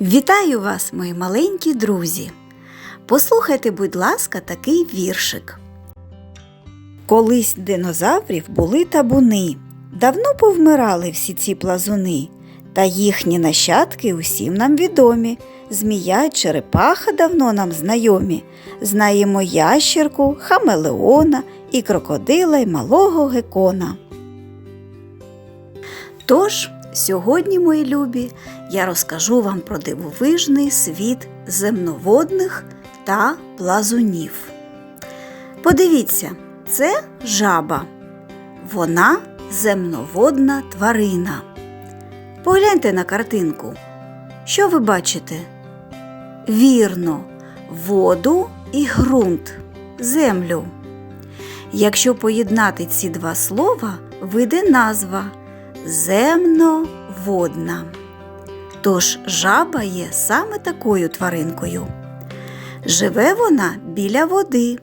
Вітаю вас, мої маленькі друзі! Послухайте, будь ласка, такий віршик. Колись динозаврів були табуни. Давно повмирали всі ці плазуни, та їхні нащадки усім нам відомі. Змія черепаха давно нам знайомі. Знаємо ящерку, хамелеона і крокодила й малого гекона. Тож, сьогодні, мої любі, я розкажу вам про дивовижний світ земноводних та плазунів. Подивіться, це жаба. Вона земноводна тварина. Погляньте на картинку. Що ви бачите? Вірно, воду і ґрунт, землю. Якщо поєднати ці два слова, вийде назва земноводна. Тож жаба є саме такою тваринкою. Живе вона біля води,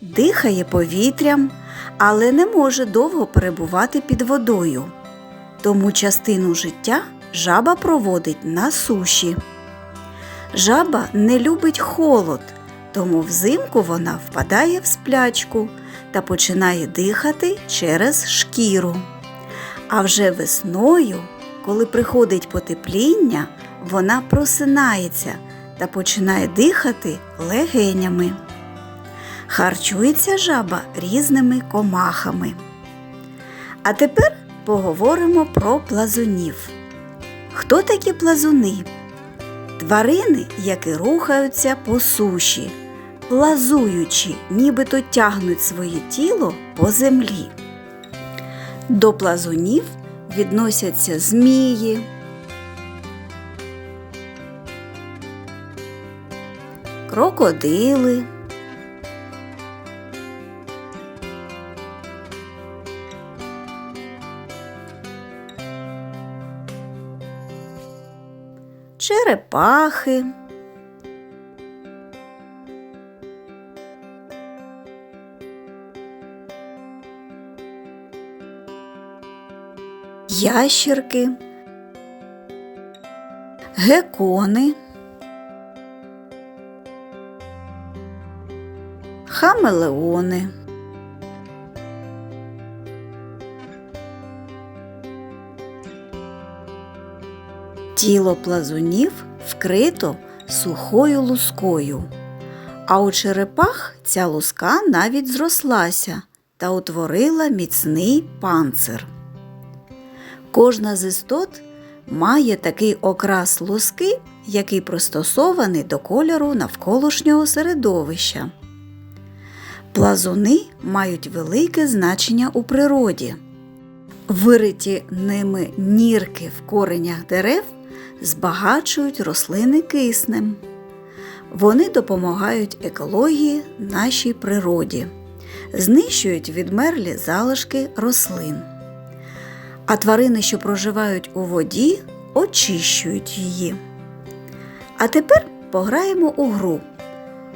дихає повітрям, але не може довго перебувати під водою. Тому частину життя жаба проводить на суші. Жаба не любить холод, тому взимку вона впадає в сплячку та починає дихати через шкіру. А вже весною, коли приходить потепління, вона просинається та починає дихати легенями. Харчується жаба різними комахами. А тепер поговоримо про плазунів. Хто такі плазуни? Тварини, які рухаються по суші, плазуючи, нібито тягнуть своє тіло по землі. До плазунів відносяться змії, крокодили, черепахи. Ящерки, гекони, хамелеони. Тіло плазунів вкрито сухою лускою, а у черепах ця луска навіть зрослася та утворила міцний панцир. Кожна з істот має такий окрас луски, який пристосований до кольору навколишнього середовища. Плазуни мають велике значення у природі. Вириті ними нірки в коренях дерев збагачують рослини киснем. Вони допомагають екології нашій природі, знищують відмерлі залишки рослин. А тварини, що проживають у воді, очищують її. А тепер пограємо у гру.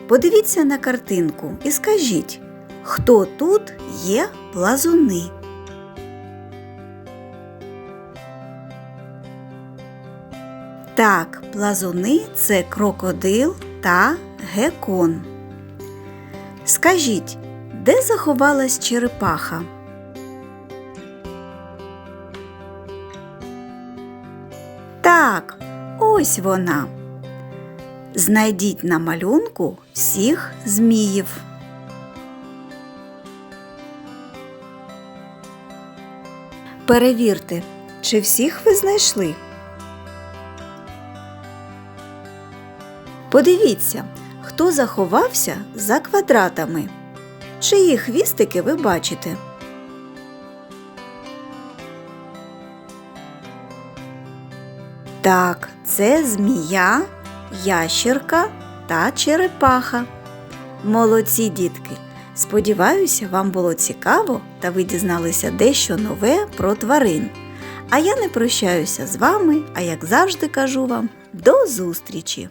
Подивіться на картинку і скажіть, хто тут є плазуни. Так, плазуни це крокодил та гекон. Скажіть, де заховалась черепаха? Так, ось вона. Знайдіть на малюнку всіх зміїв. Перевірте, чи всіх ви знайшли. Подивіться, хто заховався за квадратами. Чиї хвістики ви бачите? Так, це змія, ящерка та черепаха. Молодці дітки! Сподіваюся, вам було цікаво та ви дізналися дещо нове про тварин. А я не прощаюся з вами, а як завжди кажу вам, до зустрічі!